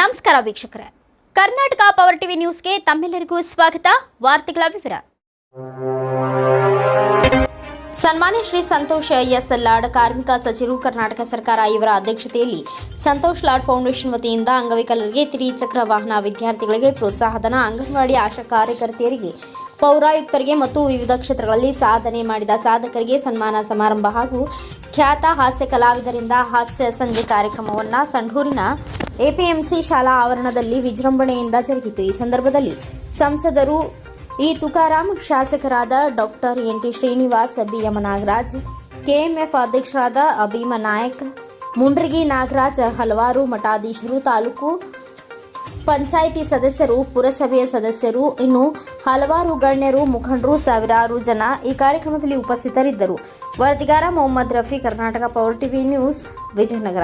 ನಮಸ್ಕಾರ ವೀಕ್ಷಕರೇ. Karnataka power TV ನ್ಯೂಸ್ಗೆ ತಮ್ಮೆಲ್ಲರಿಗೂ ಸ್ವಾಗತ. ವಾರ್ತೆಗಳ ವಿವರ. ಸನ್ಮಾನ್ಯ ಶ್ರೀ ಸಂತೋಷ್ ಎಸ್ ಲಾಡ್ ಕಾರ್ಮಿಕ ಸಚಿವರು, ಕರ್ನಾಟಕ ಸರ್ಕಾರ ಇವರ ಅಧ್ಯಕ್ಷತೆಯಲ್ಲಿ ಸಂತೋಷ್ ಲಾಡ್ ಫೌಂಡೇಶನ್ ವತಿಯಿಂದ ಅಂಗವಿಕಲರಿಗೆ ತ್ರಿಚಕ್ರ ವಾಹನ ವಿದ್ಯಾರ್ಥಿಗಳಿಗೆ ಪ್ರೋತ್ಸಾಹಧನ, ಅಂಗನವಾಡಿ ಆಶಾ ಕಾರ್ಯಕರ್ತೆಯರಿಗೆ, ಪೌರಾಯುಕ್ತರಿಗೆ ಮತ್ತು ವಿವಿಧ ಕ್ಷೇತ್ರಗಳಲ್ಲಿ ಸಾಧನೆ ಮಾಡಿದ ಸಾಧಕರಿಗೆ ಸನ್ಮಾನ ಸಮಾರಂಭ ಹಾಗೂ ಖ್ಯಾತ ಹಾಸ್ಯ ಕಲಾವಿದರಿಂದ ಹಾಸ್ಯ ಸಂಜೆ ಕಾರ್ಯಕ್ರಮವನ್ನು ಸಂಡೂರಿನ ಎಪಿಎಂಸಿ ಶಾಲಾ ಆವರಣದಲ್ಲಿ ವಿಜೃಂಭಣೆಯಿಂದ ಜರುಗಿತು. ಈ ಸಂದರ್ಭದಲ್ಲಿ ಸಂಸದರು ಈ ತುಕಾರಾಂ ಶಾಸಕರಾದ doctor N Srinivas BM Nagaraj, KMF ಅಧ್ಯಕ್ಷರಾದ ಅಭೀಮ ನಾಯಕ್, ಮುಂಡ್ರಿಗಿ ನಾಗರಾಜ್, ಹಲವಾರು ಮಠಾಧೀಶರು, ತಾಲೂಕು ಪಂಚಾಯಿತಿ ಸದಸ್ಯರು, ಪುರಸಭೆಯ ಸದಸ್ಯರು, ಇನ್ನು ಹಲವಾರು ಗಣ್ಯರು, ಮುಖಂಡರು, ಸಾವಿರಾರು ಜನ ಈ ಕಾರ್ಯಕ್ರಮದಲ್ಲಿ ಉಪಸ್ಥಿತರಿದ್ದರು. ವರದಿಗಾರ Mohammed Rafi, Karnataka power TV news, Vijayanagara.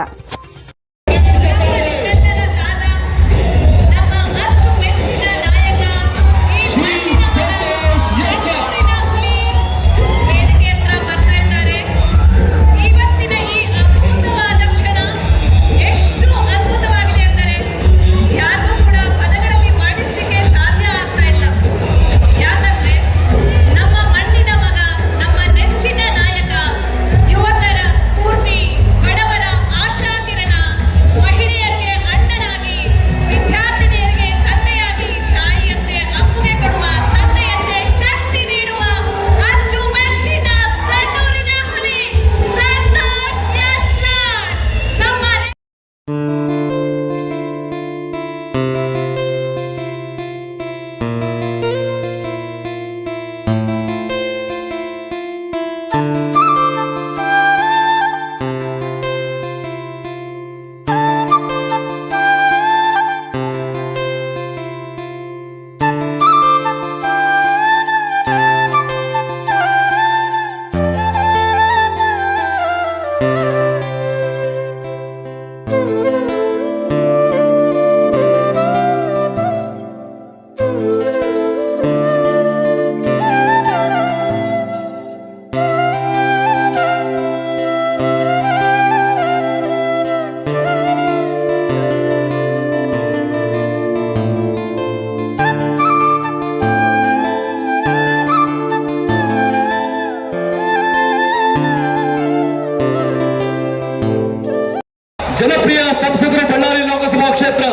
ಜನಪ್ರಿಯ ಸಂಸದರು ಬಳ್ಳಾರಿ ಲೋಕಸಭಾ ಕ್ಷೇತ್ರ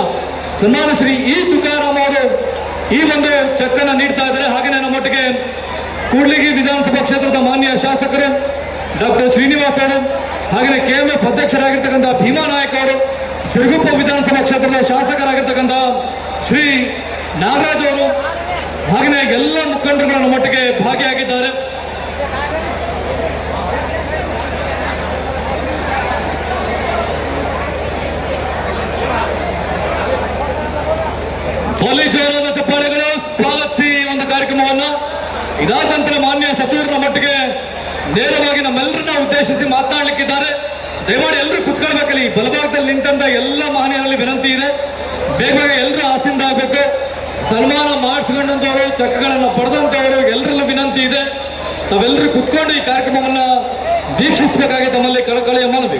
ಸನ್ಮಾನ ಶ್ರೀ ಇ ತುಕಾರಾಮ್ ಅವರು ಈ ಒಂದು ಚೆಕ್ ಅನ್ನ ನೀಡ್ತಾ ಇದ್ದಾರೆ. ಹಾಗೆಯೇ ನಮ್ಮೊಟ್ಟಿಗೆ ಕೂಡ್ಲಿಗಿ ವಿಧಾನಸಭಾ ಕ್ಷೇತ್ರದ ಮಾನ್ಯ ಶಾಸಕರು ಡಾಕ್ಟರ್ ಶ್ರೀನಿವಾಸ್ ಅವರು, ಹಾಗೆಯೇ ಕೆಎಂಎಫ್ ಅಧ್ಯಕ್ಷರಾಗಿರ್ತಕ್ಕಂಥ ಭೀಮಾ ನಾಯಕ್ ಅವರು, ಸಿರುಗುಪ್ಪ ವಿಧಾನಸಭಾ ಕ್ಷೇತ್ರದ ಶಾಸಕರಾಗಿರ್ತಕ್ಕಂಥ ಶ್ರೀ ನಾಗರಾಜ್ ಅವರು ಹಾಗೆಯೇ ಎಲ್ಲ ಮುಖಂಡರುಗಳು ನಮ್ಮೊಟ್ಟಿಗೆ ಭಾಗಿಯಾಗಿದ್ದಾರೆ ಪೊಲೀಸ್ ಜೋರಾದ ಚಪ್ಪಾಳೆಗಳು ಸ್ವಾಗತಿಸಿ ಒಂದು ಕಾರ್ಯಕ್ರಮವನ್ನು. ಇದಾದ ಮಾನ್ಯ ಸಚಿವರ ಮಟ್ಟಿಗೆ ನೇರವಾಗಿ ನಮ್ಮೆಲ್ಲರನ್ನ ಉದ್ದೇಶಿಸಿ ಮಾತನಾಡಲಿಕ್ಕಿದ್ದಾರೆ. ದಯಮಾಡಿ ಎಲ್ಲರೂ ಕುತ್ಕೊಳ್ಬೇಕಲ್ಲಿ. ಬಲಭಾಗದಲ್ಲಿ ನಿಂತಂತ ಎಲ್ಲ ಮಹನೀಯರಲ್ಲಿ ವಿನಂತಿ ಇದೆ. ಬೇಗ ಬೇಗ ಎಲ್ಲರೂ ಆಸೀನ ಆಗಬೇಕು. ಸನ್ಮಾನ ಮಾಡಿಸ್ಕೊಂಡಂತವರು ಚಕ್ಗಳನ್ನು ಪಡೆದಂತವರು ಎಲ್ಲರಲ್ಲೂ ವಿನಂತಿ ಇದೆ. ತಾವೆಲ್ಲರೂ ಕುತ್ಕೊಂಡು ಈ ಕಾರ್ಯಕ್ರಮವನ್ನ ವೀಕ್ಷಿಸಬೇಕಾಗಿ ತಮ್ಮಲ್ಲಿ ಕಳಕಳಿಯ ಮನವಿ